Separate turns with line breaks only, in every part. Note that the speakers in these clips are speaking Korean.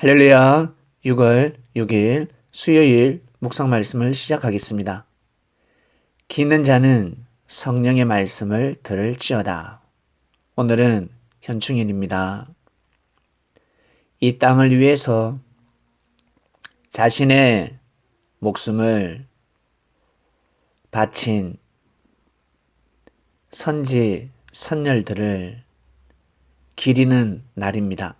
할렐루야 6월 6일 수요일 묵상 말씀을 시작하겠습니다. 기 있는 자는 성령의 말씀을 들을지어다. 오늘은 현충일입니다. 이 땅을 위해서 자신의 목숨을 바친 선지 선열들을 기리는 날입니다.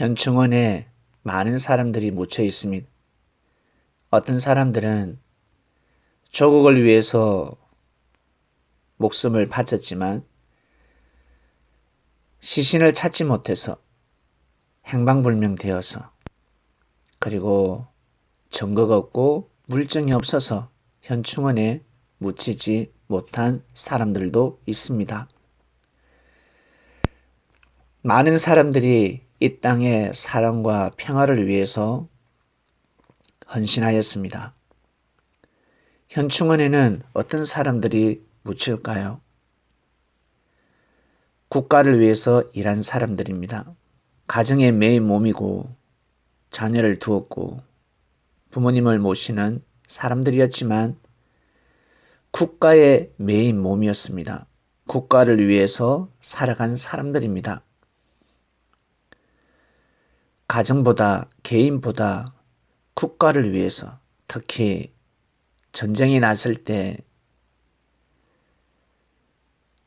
현충원에 많은 사람들이 묻혀 있습니다. 어떤 사람들은 조국을 위해서 목숨을 바쳤지만 시신을 찾지 못해서 행방불명되어서 그리고 증거가 없고 물증이 없어서 현충원에 묻히지 못한 사람들도 있습니다. 많은 사람들이 이 땅의 사랑과 평화를 위해서 헌신하였습니다. 현충원에는 어떤 사람들이 묻힐까요? 국가를 위해서 일한 사람들입니다. 가정의 메인 몸이고 자녀를 두었고 부모님을 모시는 사람들이었지만 국가의 메인 몸이었습니다. 국가를 위해서 살아간 사람들입니다. 가정보다 개인보다 국가를 위해서 특히 전쟁이 났을 때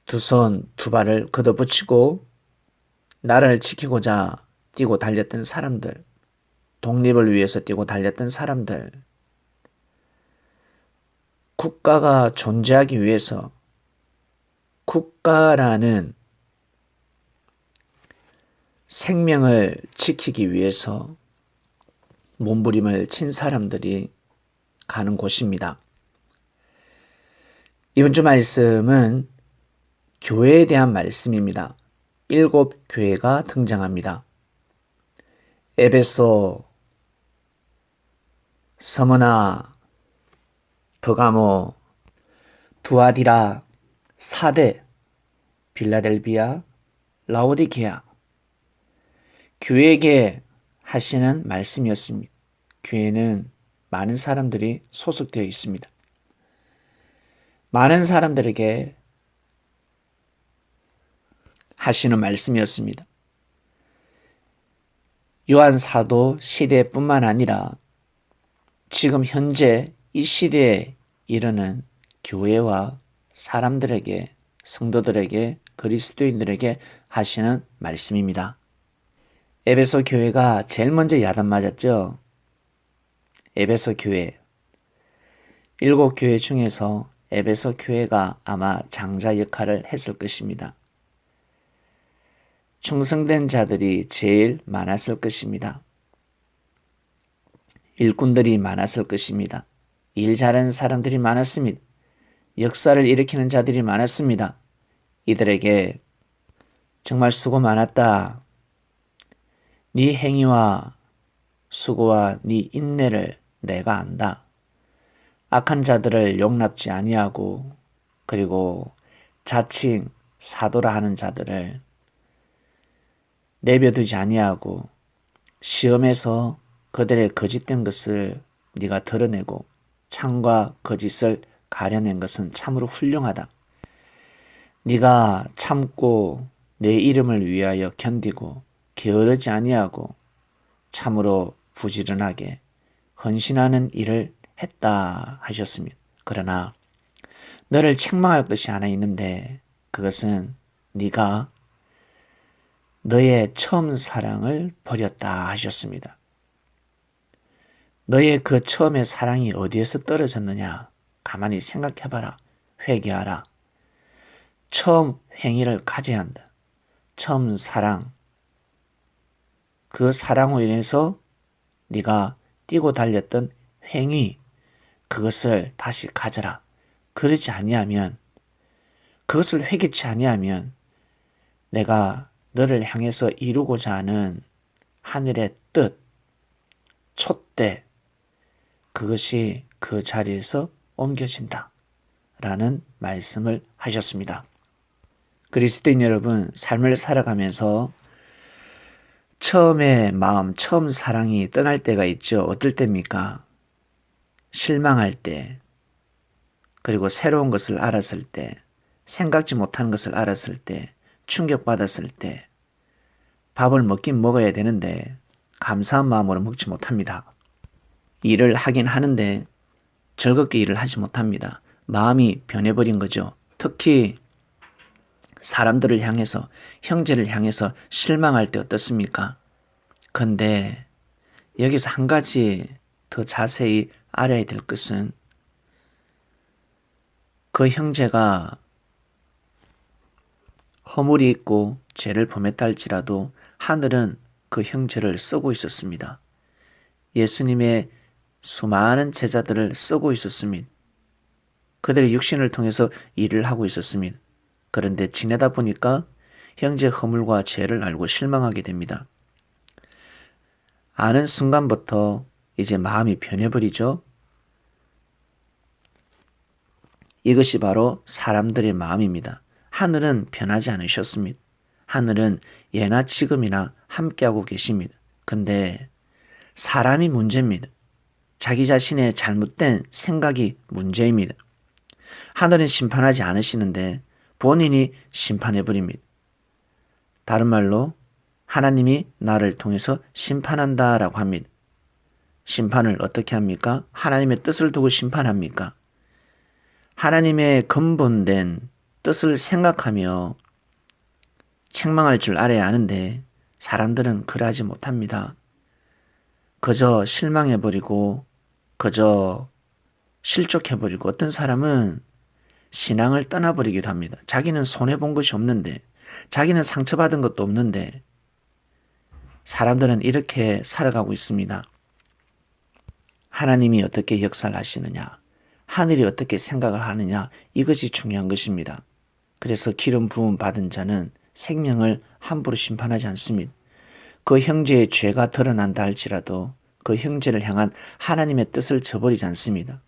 두 손, 두 발을 걷어붙이고 나라를 지키고자 뛰고 달렸던 사람들, 독립을 위해서 뛰고 달렸던 사람들, 국가가 존재하기 위해서 국가라는 생명을 지키기 위해서 몸부림을 친 사람들이 가는 곳입니다. 이번 주 말씀은 교회에 대한 말씀입니다. 일곱 교회가 등장합니다. 에베소, 서머나, 버가모, 두아디라, 사대, 빌라델비아, 라오디게아, 교회에게 하시는 말씀이었습니다. 교회는 많은 사람들이 소속되어 있습니다. 많은 사람들에게 하시는 말씀이었습니다. 요한 사도 시대뿐만 아니라 지금 현재 이 시대에 이르는 교회와 사람들에게 성도들에게 그리스도인들에게 하시는 말씀입니다. 에베소 교회가 제일 먼저 야단 맞았죠. 에베소 교회. 일곱 교회 중에서 에베소 교회가 아마 장자 역할을 했을 것입니다. 충성된 자들이 제일 많았을 것입니다. 일꾼들이 많았을 것입니다. 일 잘하는 사람들이 많았습니다. 역사를 일으키는 자들이 많았습니다. 이들에게 정말 수고 많았다. 네 행위와 수고와 네 인내를 내가 안다. 악한 자들을 용납지 아니하고 그리고 자칭 사도라 하는 자들을 내버두지 아니하고 시험에서 그들의 거짓된 것을 네가 드러내고 참과 거짓을 가려낸 것은 참으로 훌륭하다. 네가 참고 내 이름을 위하여 견디고 게으르지 아니하고 참으로 부지런하게 헌신하는 일을 했다 하셨습니다. 그러나 너를 책망할 것이 하나 있는데 그것은 네가 너의 처음 사랑을 버렸다 하셨습니다. 너의 그 처음의 사랑이 어디에서 떨어졌느냐? 가만히 생각해봐라. 회개하라. 처음 행위를 가져야 한다. 처음 사랑, 그 사랑으로 인해서 네가 뛰고 달렸던 행위 그것을 다시 가져라. 그러지 아니하면 그것을 회개치 아니하면 내가 너를 향해서 이루고자 하는 하늘의 뜻, 촛대 그것이 그 자리에서 옮겨진다. 라는 말씀을 하셨습니다. 그리스도인 여러분, 삶을 살아가면서 처음에 마음, 처음 사랑이 떠날 때가 있죠. 어떨 때입니까? 실망할 때, 그리고 새로운 것을 알았을 때, 생각지 못한 것을 알았을 때, 충격받았을 때, 밥을 먹긴 먹어야 되는데, 감사한 마음으로 먹지 못합니다. 일을 하긴 하는데, 즐겁게 일을 하지 못합니다. 마음이 변해버린 거죠. 특히, 사람들을 향해서, 형제를 향해서 실망할 때 어떻습니까? 근데, 여기서 한 가지 더 자세히 알아야 될 것은, 그 형제가 허물이 있고 죄를 범했다 할지라도 하늘은 그 형제를 쓰고 있었습니다. 예수님의 수많은 제자들을 쓰고 있었습니다. 그들의 육신을 통해서 일을 하고 있었습니다. 그런데 지내다 보니까 형제 허물과 죄를 알고 실망하게 됩니다. 아는 순간부터 이제 마음이 변해버리죠. 이것이 바로 사람들의 마음입니다. 하늘은 변하지 않으셨습니다. 하늘은 예나 지금이나 함께하고 계십니다. 근데 사람이 문제입니다. 자기 자신의 잘못된 생각이 문제입니다. 하늘은 심판하지 않으시는데 본인이 심판해 버립니다. 다른 말로 하나님이 나를 통해서 심판한다라고 합니다. 심판을 어떻게 합니까? 하나님의 뜻을 두고 심판합니까? 하나님의 근본된 뜻을 생각하며 책망할 줄 알아야 하는데 사람들은 그러하지 못합니다. 그저 실망해버리고 그저 실족해버리고 어떤 사람은 신앙을 떠나버리기도 합니다. 자기는 손해본 것이 없는데 자기는 상처받은 것도 없는데 사람들은 이렇게 살아가고 있습니다. 하나님이 어떻게 역사를 하시느냐, 하늘이 어떻게 생각을 하느냐, 이것이 중요한 것입니다. 그래서 기름 부음 받은 자는 생명을 함부로 심판하지 않습니다. 그 형제의 죄가 드러난다 할지라도 그 형제를 향한 하나님의 뜻을 저버리지 않습니다.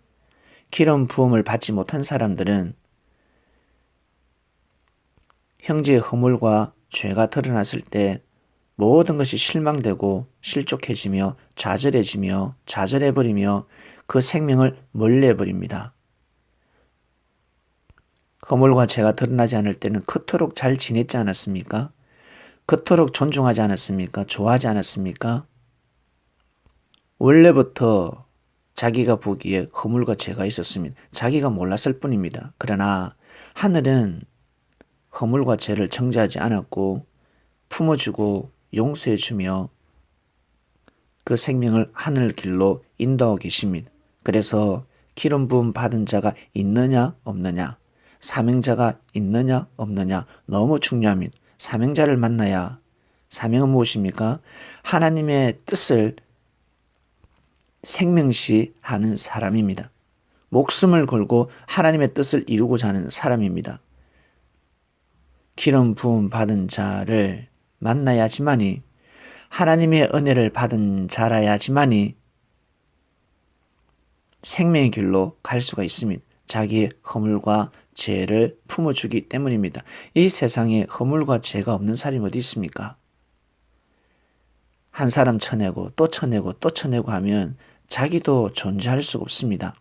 기름 부음을 받지 못한 사람들은 형제의 허물과 죄가 드러났을 때 모든 것이 실망되고 실족해지며 좌절해지며 좌절해버리며 그 생명을 멀리해버립니다. 허물과 죄가 드러나지 않을 때는 그토록 잘 지냈지 않았습니까? 그토록 존중하지 않았습니까? 좋아하지 않았습니까? 원래부터 자기가 보기에 허물과 죄가 있었습니다. 자기가 몰랐을 뿐입니다. 그러나 하늘은 허물과 죄를 정죄하지 않았고 품어주고 용서해주며 그 생명을 하늘 길로 인도하고 계십니다. 그래서 기름 부음 받은 자가 있느냐 없느냐 사명자가 있느냐 없느냐 너무 중요합니다. 사명자를 만나야 사명은 무엇입니까? 하나님의 뜻을 생명시 하는 사람입니다. 목숨을 걸고 하나님의 뜻을 이루고자 하는 사람입니다. 기름 부음 받은 자를 만나야지만이 하나님의 은혜를 받은 자라야지만이 생명의 길로 갈 수가 있습니다. 자기의 허물과 죄를 품어주기 때문입니다. 이 세상에 허물과 죄가 없는 사람이 어디 있습니까? 한 사람 쳐내고 또 쳐내고 또 쳐내고 하면 자기도 존재할 수가 없습니다.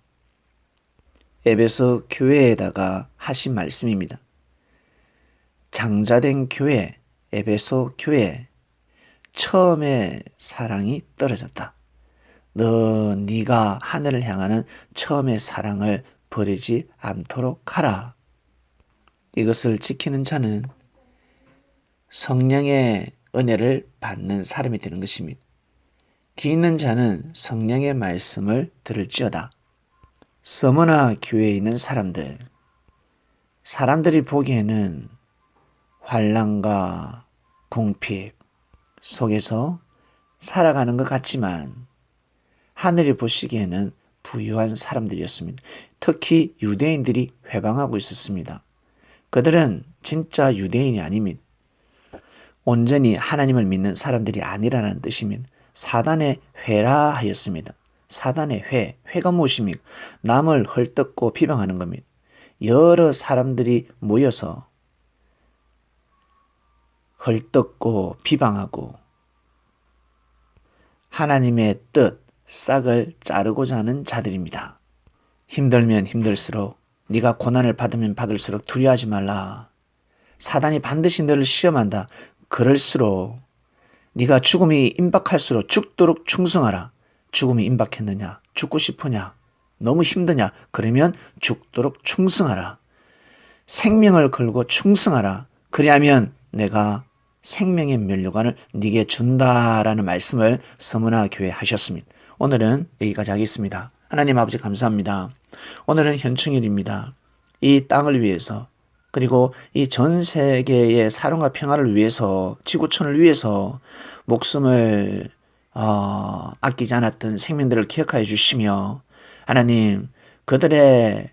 에베소 교회에다가 하신 말씀입니다. 장자된 교회, 에베소 교회 처음에 사랑이 떨어졌다. 너 네가 하늘을 향하는 처음의 사랑을 버리지 않도록 하라. 이것을 지키는 자는 성령의 은혜를 받는 사람이 되는 것입니다. 귀 있는 자는 성령의 말씀을 들을지어다. 서머나 교회에 있는 사람들, 사람들이 보기에는 환란과 궁핍 속에서 살아가는 것 같지만 하늘이 보시기에는 부유한 사람들이었습니다. 특히 유대인들이 회방하고 있었습니다. 그들은 진짜 유대인이 아닙니다. 온전히 하나님을 믿는 사람들이 아니라는 뜻이면 사단의 회라 하였습니다. 사단의 회, 회가 무엇입니까? 남을 헐뜯고 비방하는 겁니다. 여러 사람들이 모여서 헐뜯고 비방하고 하나님의 뜻, 싹을 자르고자 하는 자들입니다. 힘들면 힘들수록 네가 고난을 받으면 받을수록 두려워하지 말라. 사단이 반드시 너를 시험한다. 그럴수록 네가 죽음이 임박할수록 죽도록 충성하라. 죽음이 임박했느냐? 죽고 싶으냐? 너무 힘드냐? 그러면 죽도록 충성하라. 생명을 걸고 충성하라. 그리하면 내가 생명의 면류관을 네게 준다라는 말씀을 서문화 교회 하셨습니다. 오늘은 여기까지 하겠습니다. 하나님 아버지 감사합니다. 오늘은 현충일입니다. 이 땅을 위해서 그리고 이 전 세계의 사랑과 평화를 위해서 지구촌을 위해서 목숨을 어, 아끼지 않았던 생명들을 기억하여 주시며 하나님 그들의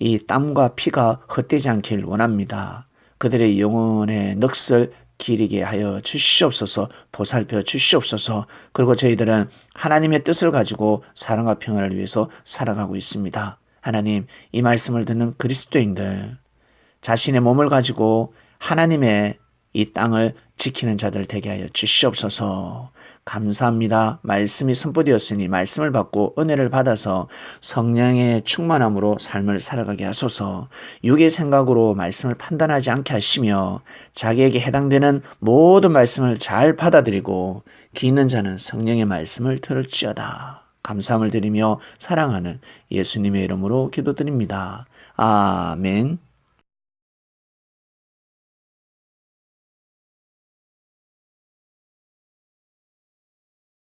이 땀과 피가 헛되지 않길 원합니다. 그들의 영혼의 넋을 기리게 하여 주시옵소서 보살펴 주시옵소서 그리고 저희들은 하나님의 뜻을 가지고 사랑과 평화를 위해서 살아가고 있습니다. 하나님 이 말씀을 듣는 그리스도인들 자신의 몸을 가지고 하나님의 이 땅을 지키는 자들 되게 하여 주시옵소서. 감사합니다. 말씀이 선포되었으니 말씀을 받고 은혜를 받아서 성령의 충만함으로 삶을 살아가게 하소서. 육의 생각으로 말씀을 판단하지 않게 하시며 자기에게 해당되는 모든 말씀을 잘 받아들이고 기 있는 자는 성령의 말씀을 들을지어다. 감사함을 드리며 사랑하는 예수님의 이름으로 기도드립니다. 아멘.